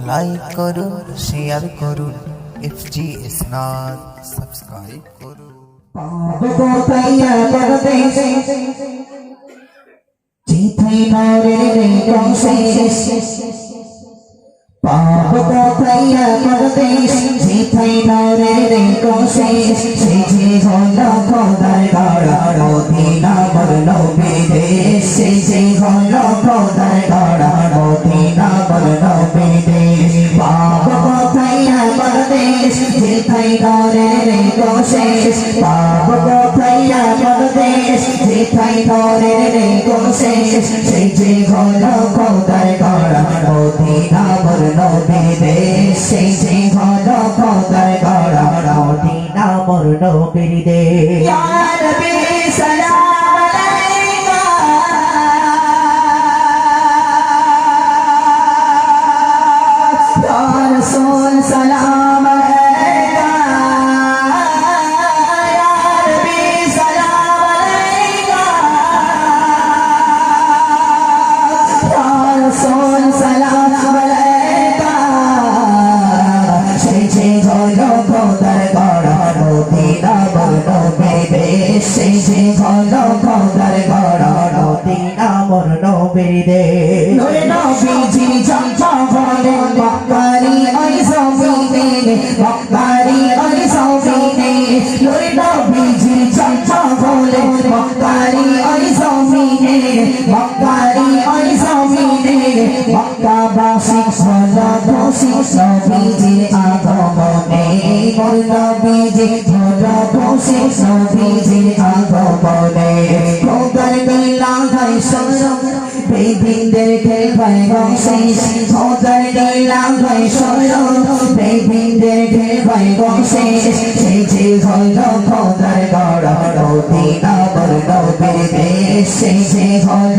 Like করুন share করুন FG ইসনাদ subscribe করুন পাপ কোথাইয়া পরদেশ চিঠি নরে রে কংসে চিঠি হল খোদার গড়া রে কংসে পাপ কোথাইয়া পরদেশ চিঠি নরে রে কংসে চিঠি হল খোদার গড়া মদিনা বর্ণ বিদেশ চিঠি হল খোদার গড়া মদিনা বর্ণ বিদেশ ইয়া নবী সালাম আলাইকা ইয়া খোদার গড়া মদিনা বর্ণ বিদেশ নূরে নবীজি চমচম বলে মক্কারি ওই সবিনে মক্কারি ওই সবিনে। নূরে নবীজি চমচম বলে মক্কারি ওই সবিনে মক্কারি ওই সবিনে। মক্কাবাসী সদা দোষী নবীজি আগমনে। মোর নবীজি সদা দোষী নবীজি আগমনে। খোদার নীলা গাই সরম বেদিনদের খেলবাই গংশেষ খোদার নীলা গাই সরম বেদিনদের খেলবাই গংশেষ সেই যে হল খোদার গড় মদিনা বর্ণ বিদেশ সেই যে হল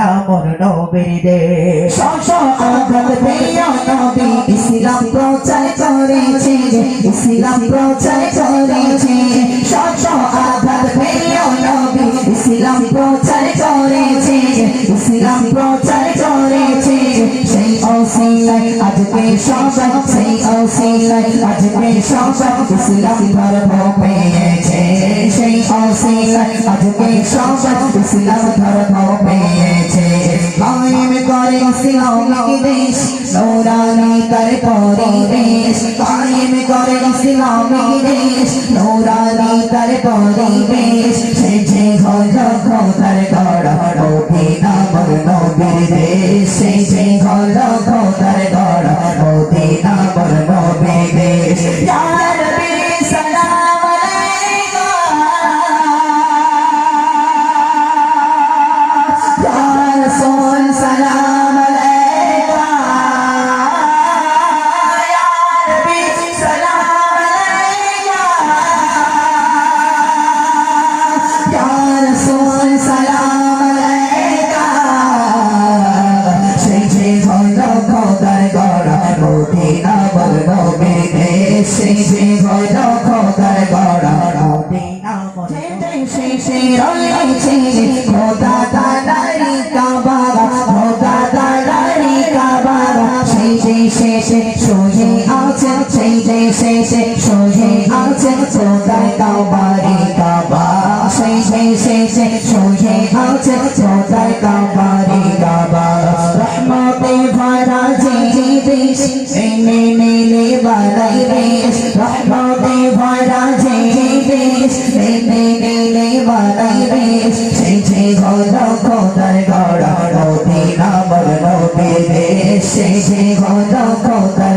মদিনা বর্ণ বিদেশ শশ আঘাত পেয় নবী ইসলাম প্রচার করেছে, ইসলাম প্রচার করেছে। শশ আঘাত পেয় নবী ইসলাম প্রচার করেছে, ইসলাম প্রচার করেছে। সেই অসিলাই আজকে সবাই সেই অসিলাই আজকে সবাই ইসলাম ধর্ম পেয়েছে অসিলাই আজকে সবাই ইসলাম ধর্ম পেয়েছে কায়েম করে ইসলামিক দেশ নোরানি তার পরিবেশ নোরানি তার পরিবেশ সে যে হল খোদার শেষে রয়েছে খোদা দাদারি কাবা খোদা দাদারি কাবা সেই যে শেষে সোহে আছে সেই যে শেষে সোহে আছে খোদা কাবারি কাবা সেই যে শেষে সোহে আছে খোদা কাবারি কাবা রহমতে ভরা যে দেশ এনে মেলে বালাই দেশ রহমতে ভরা যে দেশ এনে সেই যে ঘর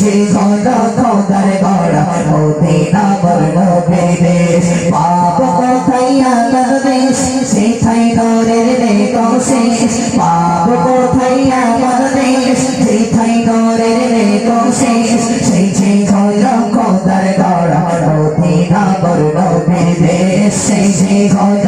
দেশে ঘন খোদার ঘর মোদে না বর্ণ বিদেশ পাপ কোথায় আমার দেশ সেথাই ঘরের রেখ শেষ। পাপ কোথায় আমার দেশ সেথাই ঘরের রেখ শেষ। সেই যে ঘন খোদার ঘর মোদে না বর্ণ বিদেশ সেই যে ঘন